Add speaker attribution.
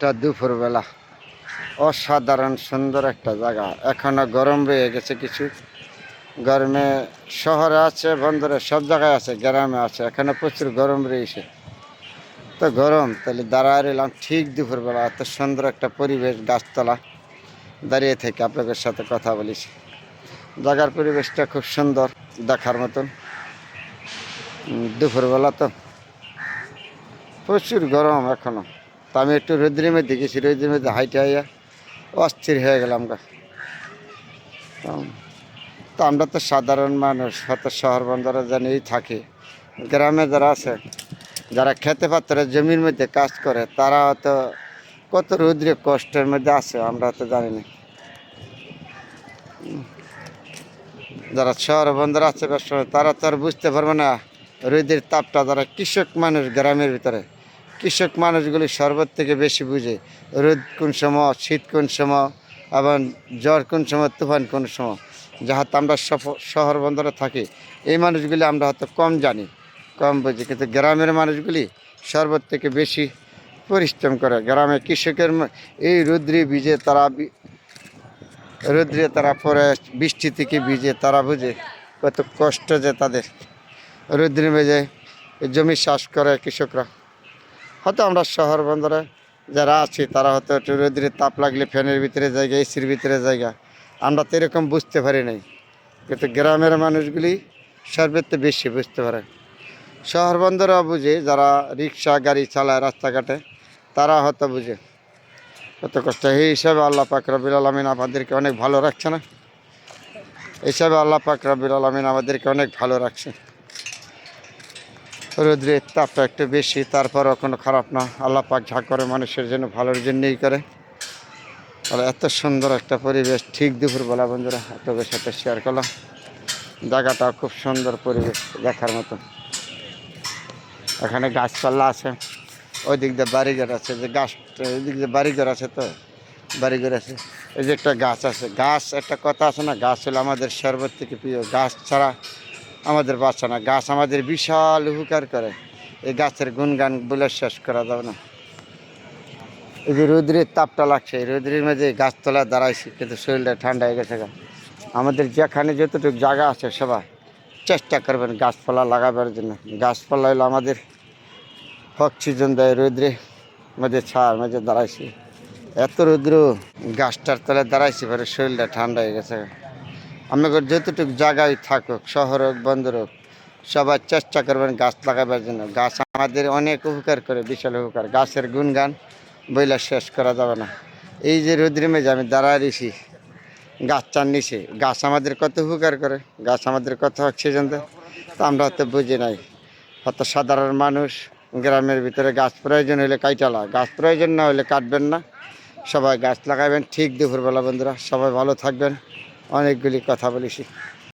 Speaker 1: একটা দুপুরবেলা। অসাধারণ সুন্দর একটা জায়গা। এখনও গরম রয়ে গেছে কিছু। গরমে শহরে আছে, বন্দরে সব জায়গায় আছে, গ্রামে আছে। এখানে প্রচুর গরম রয়েছে। তো গরম, তাহলে দাঁড়ায় রইলাম ঠিক দুপুরবেলা। এত সুন্দর একটা পরিবেশ, গাছতলা। দাঁড়িয়ে থেকে আপনাদের সাথে কথা বলেছি। জায়গার পরিবেশটা খুব সুন্দর দেখার মতন। দুপুরবেলা তো প্রচুর গরম এখনও। তা আমি একটু রৌদ্রের মধ্যে গেছি রৌদ্রের মধ্যে হাইটে হাইয়া অস্থির হয়ে গেলাম গা। তো- আমরা তো সাধারণ মানুষ, হয়তো শহর বন্দরে জানিয়েই থাকি। গ্রামে যারা আছে, যারা খেতে পাত্রে জমির মধ্যে কাজ করে, তারা হয়তো কত রৌদ্রে কষ্টের মধ্যে আছে, আমরা তো জানি না। যারা শহর বন্দর আছে তারা তো আর বুঝতে পারবে না রোদের তাপটা যারা কৃষক মানুষ গ্রামের ভিতরে। কৃষক মানুষগুলি সর্বত থেকে বেশি বুঝে। রোদ কোন সময়, শীত কোন সময়, এবং জ্বর কোন সময়, তুফান কোন সময়। যাহাতে আমরা শহর বন্দরে থাকি, এই মানুষগুলি আমরা হয়তো কম জানি। কম বুঝি, কিন্তু গ্রামের মানুষগুলি সর্বত থেকে বেশি পরিশ্রম করে। গ্রামে কৃষকের এই রুদ্রে বীজে তারা রৌদ্রে তারা পরে বৃষ্টি থেকে ভিজে তারা বুঝে কত কষ্ট যে তাদের। রৌদ্রে ভেজে জমি চাষ করে কৃষকরা। হয়তো আমরা শহর বন্দরে যারা আছি, তারা হয়তো একটু রৌদ্রের তাপ লাগলে ফ্যানের ভিতরে জায়গা, এসির ভিতরে জায়গা। আমরা তো এরকম বুঝতে পারি নাই। কিন্তু গ্রামের মানুষগুলি সর্বেতে বেশি বুঝতে পারে। শহর বন্দরও বুঝে, যারা রিক্সা, গাড়ি চালায় রাস্তাঘাটে, তারা হয়তো বুঝে। কত কষ্ট। এই হিসাবে আল্লাহ পাক রবিল আলমিন আমাদেরকে অনেক ভালো রাখছে না হিসাবে আল্লাহ পাক রবিল আলমিন আমাদেরকে অনেক ভালো রাখছে রোদ্রের তাপটা একটু বেশি, তারপরও কোনো খারাপ না। আল্লাহ পাক যা করে মানুষের জন্য ভালোর জন্যই করে। তাহলে এত সুন্দর একটা পরিবেশ। ঠিক দুপুরবেলা বন্ধুরা, আপনাদের সাথে শেয়ার করলাম। জায়গাটা খুব সুন্দর পরিবেশ দেখার মতো। এখানে গাছপালা আছে ওই দিক দিয়ে বাড়িঘর আছে। যে গাছ ওই দিক দিয়ে বাড়িঘর আছে তো, বাড়িঘর আছে। এই যে একটা গাছ আছে। গাছ একটা কথা আছে না, গাছ হলো আমাদের সর্বত থেকে প্রিয়। গাছ ছাড়া আমাদের বাঁচা না, গাছ আমাদের বিশাল উপকার করে। এই গাছের গুণগান বলে শেষ করা যাবে না। এই যে রৌদ্রের তাপটা লাগছে, এই রৌদ্রের মধ্যে গাছতলা দাঁড়াইছি, কিন্তু শরীরটা ঠান্ডা হয়ে গেছে। আমাদের যেখানে যতটুকু জায়গা আছে সবাই চেষ্টা করবেন গাছপালা লাগাবার জন্য। গাছপালা হলো আমাদের অক্সিজেন দেয় রৌদ্রে মধ্যে ছাড় মধ্যে দাঁড়াইছি। এত রৌদ্র গাছটার তলে দাঁড়াইছি পরে শরীরটা ঠান্ডা হয়ে গেছে আমাদের যতটুকু জায়গায় থাকুক, শহর হোক, বন্দর হোক সবাই চেষ্টা করবেন গাছ লাগাবার জন্য। গাছ আমাদের অনেক উপকার করে, বিশাল উপকার। গাছের গুণগান বইলা শেষ করা যাবে না। এই যে রৌদ্রে মেঝে আমি দাঁড়ায় রয়েছি গাছ চান নিচে। গাছ আমাদের কত উপকার করে, গাছ আমাদের কত অক্সিজেন দেয়, তা আমরা হয়তো বুঝি নাই। হয়তো সাধারণ মানুষ, গ্রামের ভিতরে গাছ প্রয়োজন হলে কাইটালা গাছ প্রয়োজন না হলে কাটবেন না। সবাই গাছ লাগাবেন ঠিক দুপুরবেলা বন্ধুরা, সবাই ভালো থাকবেন। অনেকগুলি কথা বলেছি।